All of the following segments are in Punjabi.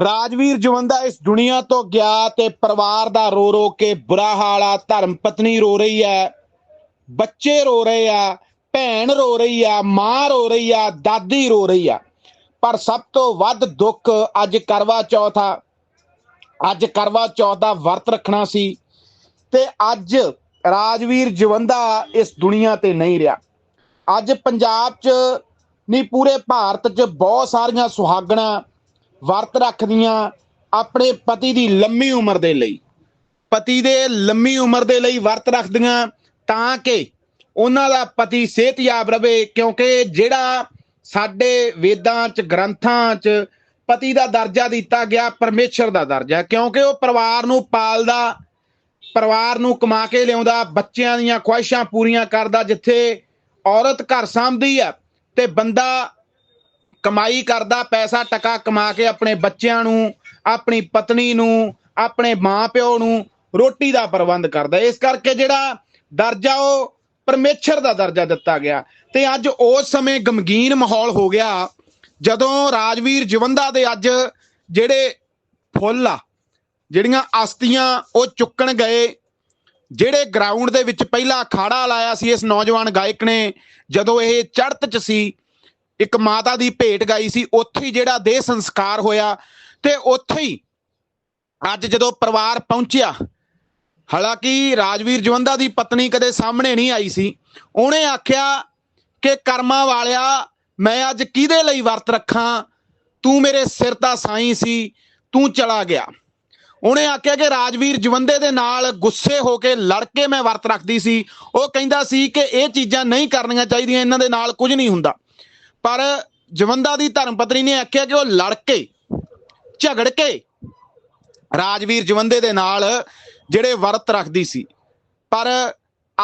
ਰਾਜਵੀਰ ਜਵੰਦਾ ਇਸ ਦੁਨੀਆ ਤੋਂ ਗਿਆ ਤੇ ਪਰਿਵਾਰ ਦਾ ਰੋ ਰੋ ਕੇ ਬੁਰਾ ਹਾਲ ਆ, ਧਰਮ ਪਤਨੀ ਰੋ ਰਹੀ ਹੈ ਬੱਚੇ ਰੋ ਰਹੇ ਆ, ਭੈਣ ਰੋ ਰਹੀ ਆ, ਮਾਂ ਰੋ ਰਹੀ ਆ, ਦਾਦੀ ਰੋ ਰਹੀ ਆ। ਪਰ ਸਭ ਤੋਂ ਵੱਧ ਦੁੱਖ ਅੱਜ ਕਰਵਾ ਚੌਥ ਆ। ਅੱਜ ਕਰਵਾ ਚੌਥ ਦਾ ਵਰਤ ਰੱਖਣਾ ਸੀ ਤੇ ਅੱਜ ਰਾਜਵੀਰ ਜਵੰਦਾ ਇਸ ਦੁਨੀਆ ਤੇ ਨਹੀਂ ਰਿਹਾ। ਅੱਜ ਪੰਜਾਬ 'ਚ ਨਹੀਂ ਪੂਰੇ ਭਾਰਤ 'ਚ ਬਹੁਤ ਸਾਰੀਆਂ ਸੁਹਾਗਣਾ ਵਰਤ ਰੱਖਦੀਆਂ ਆਪਣੇ ਪਤੀ ਦੀ ਲੰਮੀ ਉਮਰ ਦੇ ਲਈ। ਪਤੀ ਦੇ ਲੰਮੀ ਉਮਰ ਦੇ ਲਈ ਵਰਤ ਰੱਖਦੀਆਂ ਤਾਂ ਕਿ ਉਹਨਾਂ ਦਾ ਪਤੀ ਸਿਹਤਯਾਬ ਰਵੇ, ਕਿਉਂਕਿ ਜਿਹੜਾ ਸਾਡੇ ਵੇਦਾਂ 'ਚ, ਗ੍ਰੰਥਾਂ 'ਚ ਪਤੀ ਦਾ ਦਰਜਾ ਦਿੱਤਾ ਗਿਆ ਪਰਮੇਸ਼ਰ ਦਾ ਦਰਜਾ, ਕਿਉਂਕਿ ਉਹ ਪਰਿਵਾਰ ਨੂੰ ਪਾਲਦਾ, ਪਰਿਵਾਰ ਨੂੰ ਕਮਾ ਕੇ ਲਿਆਉਂਦਾ, ਬੱਚਿਆਂ ਦੀਆਂ ਖੁਆਇਸ਼ਾਂ ਪੂਰੀਆਂ ਕਰਦਾ, ਜਿੱਥੇ ਔਰਤ ਘਰ ਸੰਭਦੀ ਆ ਤੇ ਬੰਦਾ ਕਮਾਈ ਕਰਦਾ, ਪੈਸਾ ਟਕਾ ਕਮਾ ਕੇ ਆਪਣੇ ਬੱਚਿਆਂ ਨੂੰ, ਆਪਣੀ ਪਤਨੀ ਨੂੰ, ਆਪਣੇ ਮਾਪਿਓ ਨੂੰ ਰੋਟੀ ਦਾ ਪ੍ਰਬੰਧ ਕਰਦਾ। ਇਸ ਕਰਕੇ ਜਿਹੜਾ ਦਰਜਾ ਉਹ ਪਰਮੇਸ਼ਰ ਦਾ ਦਰਜਾ ਦਿੱਤਾ ਗਿਆ। ਤੇ ਅੱਜ ਉਸ ਸਮੇਂ ਗਮਗੀਨ ਮਾਹੌਲ ਹੋ ਗਿਆ, ਜਦੋਂ ਰਾਜਵੀਰ ਜਵੰਦਾ ਦੇ ਅੱਜ ਜਿਹੜੇ ਫੁੱਲ ਆ, ਜਿਹੜੀਆਂ ਅਸਤੀਆਂ ਉਹ ਚੁੱਕਣ ਗਏ, ਜਿਹੜੇ ਗਰਾਊਂਡ ਦੇ ਵਿੱਚ ਪਹਿਲਾ ਅਖਾੜਾ ਲਾਇਆ ਸੀ ਇਸ ਨੌਜਵਾਨ ਗਾਇਕ ਨੇ, ਜਦੋਂ ਇਹ ਚੜ੍ਹਤ ਚ ਸੀ ਇੱਕ ਮਾਤਾ ਦੀ ਭੇਟ ਗਾਈ ਸੀ, ਉੱਥੇ ਹੀ ਜਿਹੜਾ ਦੇਹ ਸੰਸਕਾਰ ਹੋਇਆ ਤੇ ਉੱਥੇ ਹੀ ਅੱਜ ਜਦੋਂ ਪਰਿਵਾਰ ਪਹੁੰਚਿਆ, ਹਾਲਾਂਕਿ ਰਾਜਵੀਰ ਜਵੰਦਾ ਦੀ ਪਤਨੀ ਕਦੇ ਸਾਹਮਣੇ ਨਹੀਂ ਆਈ ਸੀ, ਉਹਨੇ ਆਖਿਆ ਕਿ ਕਰਮਾਂ ਵਾਲਿਆ, ਮੈਂ ਅੱਜ ਕਿਹਦੇ ਲਈ ਵਰਤ ਰੱਖਾਂ? ਤੂੰ ਮੇਰੇ ਸਿਰ ਦਾ ਸਾਈਂ ਸੀ, ਤੂੰ ਚਲਾ ਗਿਆ। ਉਹਨੇ ਆਖਿਆ ਕਿ ਰਾਜਵੀਰ ਜਵੰਦੇ ਦੇ ਨਾਲ ਗੁੱਸੇ ਹੋ ਕੇ ਲੜ ਕੇ ਮੈਂ ਵਰਤ ਰੱਖਦੀ ਸੀ, ਉਹ ਕਹਿੰਦਾ ਸੀ ਕਿ ਇਹ ਚੀਜ਼ਾਂ ਨਹੀਂ ਕਰਨੀਆਂ ਚਾਹੀਦੀਆਂ, ਇਹਨਾਂ ਦੇ ਨਾਲ ਕੁਝ ਨਹੀਂ ਹੁੰਦਾ। ਪਰ ਜਵੰਦਾ ਦੀ ਧਰਮ ਪਤਨੀ ਨੇ ਆਖਿਆ ਕਿ ਉਹ ਲੜ ਕੇ, ਝਗੜ ਕੇ ਰਾਜਵੀਰ ਜਵੰਦੇ ਦੇ ਨਾਲ ਜਿਹੜੇ ਵਰਤ ਰੱਖਦੀ ਸੀ। ਪਰ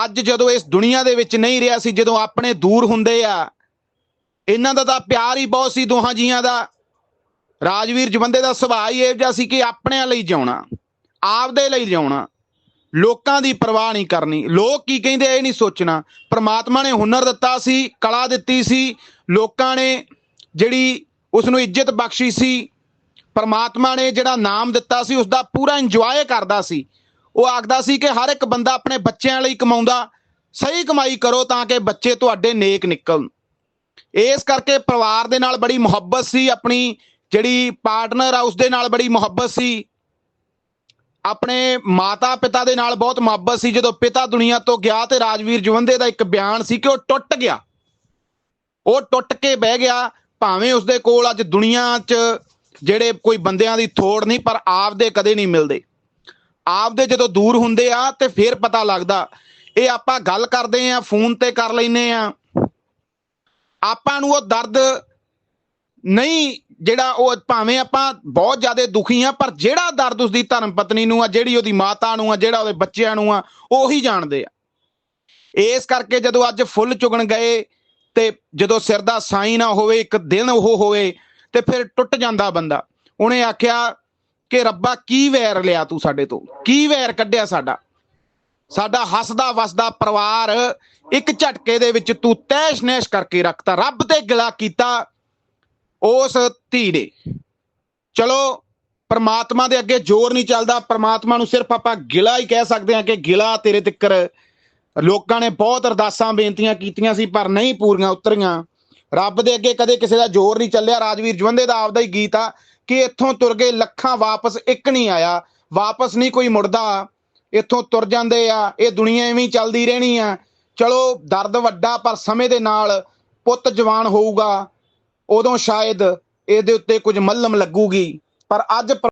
ਅੱਜ ਜਦੋਂ ਇਸ ਦੁਨੀਆ ਦੇ ਵਿੱਚ ਨਹੀਂ ਰਿਹਾ ਸੀ, ਜਦੋਂ ਆਪਣੇ ਦੂਰ ਹੁੰਦੇ ਆ, ਇਹਨਾਂ ਦਾ ਤਾਂ ਪਿਆਰ ਹੀ ਬਹੁਤ ਸੀ ਦੋਹਾਂ ਜੀਆਂ ਦਾ। ਰਾਜਵੀਰ ਜਵੰਦੇ ਦਾ ਸੁਭਾਅ ਹੀ ਇਹ ਜਿਹਾ ਸੀ ਕਿ ਆਪਣਿਆਂ ਲਈ ਜਿਉਣਾ, ਆਪਦੇ ਲਈ ਜਿਉਣਾ। ਲੋਕਾਂ ਦੀ ਪਰਵਾਹ ਨਹੀਂ ਕਰਨੀ। ਲੋਕ ਕੀ ਕਹਿੰਦੇ ਇਹ ਨਹੀਂ ਸੋਚਣਾ। ਪ੍ਰਮਾਤਮਾ ਨੇ ਹੁਨਰ ਦਿੱਤਾ ਸੀ, ਕਲਾ ਦਿੱਤੀ ਸੀ। ਲੋਕਾਂ ਨੇ ਜਿਹੜੀ ਉਸ ਨੂੰ ਇੱਜ਼ਤ ਬਖਸ਼ੀ ਸੀ, ਪਰਮਾਤਮਾ ਨੇ ਜਿਹੜਾ ਨਾਮ ਦਿੱਤਾ ਸੀ ਉਸ ਦਾ ਪੂਰਾ ਇੰਜੋਏ ਕਰਦਾ ਸੀ। ਉਹ ਆਖਦਾ ਸੀ ਕਿ ਹਰ ਇੱਕ ਬੰਦਾ ਆਪਣੇ ਬੱਚਿਆਂ ਲਈ ਕਮਾਉਂਦਾ, ਸਹੀ ਕਮਾਈ ਕਰੋ ਤਾਂ ਕਿ ਬੱਚੇ ਤੁਹਾਡੇ ਨੇਕ ਨਿਕਲਣ। ਇਸ ਕਰਕੇ ਪਰਿਵਾਰ ਦੇ ਨਾਲ ਬੜੀ ਮੁਹੱਬਤ ਸੀ, ਆਪਣੀ ਜਿਹੜੀ ਪਾਰਟਨਰ ਆ ਉਸ ਦੇ ਨਾਲ ਬੜੀ ਮੁਹੱਬਤ ਸੀ। ਆਪਣੇ ਮਾਤਾ ਪਿਤਾ ਦੇ ਨਾਲ ਬਹੁਤ ਮੁਹੱਬਤ ਸੀ, ਜਦੋਂ ਪਿਤਾ ਦੁਨੀਆ ਤੋਂ ਗਿਆ ਤੇ ਰਾਜਵੀਰ ਜਵੰਦੇ ਦਾ ਇੱਕ ਬਿਆਨ ਸੀ ਕਿ ਉਹ ਟੁੱਟ ਗਿਆ। ਉਹ ਟੁੱਟ ਕੇ ਬਹਿ ਗਿਆ। ਭਾਵੇਂ ਉਸਦੇ ਕੋਲ ਅੱਜ ਦੁਨੀਆ 'ਚ ਜਿਹੜੇ ਕੋਈ ਬੰਦਿਆਂ ਦੀ ਥੋੜ ਨਹੀਂ, ਪਰ ਆਪਦੇ ਕਦੇ ਨਹੀਂ ਮਿਲਦੇ। ਆਪਦੇ ਜਦੋਂ ਦੂਰ ਹੁੰਦੇ ਆ ਤੇ ਫਿਰ ਪਤਾ ਲੱਗਦਾ, ਇਹ ਆਪਾਂ ਗੱਲ ਕਰਦੇ ਆ, ਫੋਨ ਤੇ ਕਰ ਲੈਨੇ ਆ। ਆਪਾਂ ਨੂੰ ਉਹ ਦਰਦ ਨਹੀਂ ਜਿਹੜਾ ਉਹ ਭਾਵੇਂ ਆਪਾਂ ਬਹੁਤ ਜ਼ਿਆਦਾ ਦੁਖੀ ਆ ਪਰ ਜਿਹੜਾ ਦਰਦ ਉਸਦੀ ਧਰਮ ਪਤਨੀ ਨੂੰ ਆ, ਜਿਹੜੀ ਉਹਦੀ ਮਾਤਾ ਨੂੰ ਆ, ਜਿਹੜਾ ਉਹਦੇ ਬੱਚਿਆਂ ਨੂੰ ਆ, ਉਹੀ ਜਾਣਦੇ ਆ। ਇਸ ਕਰਕੇ ਜਦੋਂ ਅੱਜ ਫੁੱਲ ਚੁਗਣ ਗਏ ਤੇ ਜਦੋਂ ਸਿਰ ਦਾ ਸਾਈ ਨਾ ਹੋਵੇ, ਇੱਕ ਦਿਨ ਉਹ ਹੋਵੇ ਤੇ ਫਿਰ ਟੁੱਟ ਜਾਂਦਾ ਬੰਦਾ। ਉਹਨੇ ਆਖਿਆ ਕਿ ਰੱਬਾ, ਕੀ ਵੈਰ ਲਿਆ ਤੂੰ ਸਾਡੇ ਤੋਂ? ਕੀ ਵੈਰ ਕੱਢਿਆ ਸਾਡਾ? ਸਾਡਾ ਹੱਸਦਾ ਵਸਦਾ ਪਰਿਵਾਰ ਇੱਕ ਝਟਕੇ ਦੇ ਵਿੱਚ ਤੂੰ ਤੈਸ਼ ਨੈਸ਼ ਕਰਕੇ ਰੱਖਤਾ, ਰੱਬ ਤੇ ਗਿਲਾ ਕੀਤਾ। ਉਸ ਧੀ ਨੇ ਚਲੋ, ਪਰਮਾਤਮਾ ਦੇ ਅੱਗੇ ਜ਼ੋਰ ਨਹੀਂ ਚੱਲਦਾ। ਪਰਮਾਤਮਾ ਨੂੰ ਸਿਰਫ ਆਪਾਂ ਗਿਲਾ ਹੀ ਕਹਿ ਸਕਦੇ ਹਾਂ ਕਿ ਗਿਲਾ ਤੇਰੇ ਤਿੱਕਰ। ਲੋਕਾਂ ਨੇ ਬਹੁਤ ਅਰਦਾਸਾਂ ਬੇਨਤੀਆਂ ਕੀਤੀਆਂ ਸੀ, ਪਰ ਨਹੀਂ ਪੂਰੀਆਂ ਉਤਰੀਆਂ। ਰੱਬ ਦੇ ਅੱਗੇ ਕਦੇ ਕਿਸੇ ਦਾ ਜ਼ੋਰ ਨਹੀਂ ਚੱਲਿਆ। ਰਾਜਵੀਰ ਜਵੰਦੇ ਦਾ ਆਪਦਾ ਹੀ ਗੀਤ ਆ ਕਿ ਇੱਥੋਂ ਤੁਰ ਗਏ, ਲੱਖਾਂ ਵਾਪਸ ਇੱਕ ਨਹੀਂ ਆਇਆ। ਵਾਪਸ ਨਹੀਂ ਕੋਈ ਮੁੜਦਾ। ਇੱਥੋਂ ਤੁਰ ਜਾਂਦੇ ਆ। ਇਹ ਦੁਨੀਆ ਐਵੇਂ ਚੱਲਦੀ ਰਹਿਣੀ ਆ। ਚਲੋ, ਦਰਦ ਵੱਡਾ, ਪਰ ਸਮੇਂ ਦੇ ਨਾਲ ਪੁੱਤ ਜਵਾਨ ਹੋਊਗਾ। ਉਦੋਂ ਸ਼ਾਇਦ ਇਹਦੇ ਉੱਤੇ ਕੁਝ ਮੱਲਮ ਲੱਗੂਗੀ ਪਰ ਅੱਜ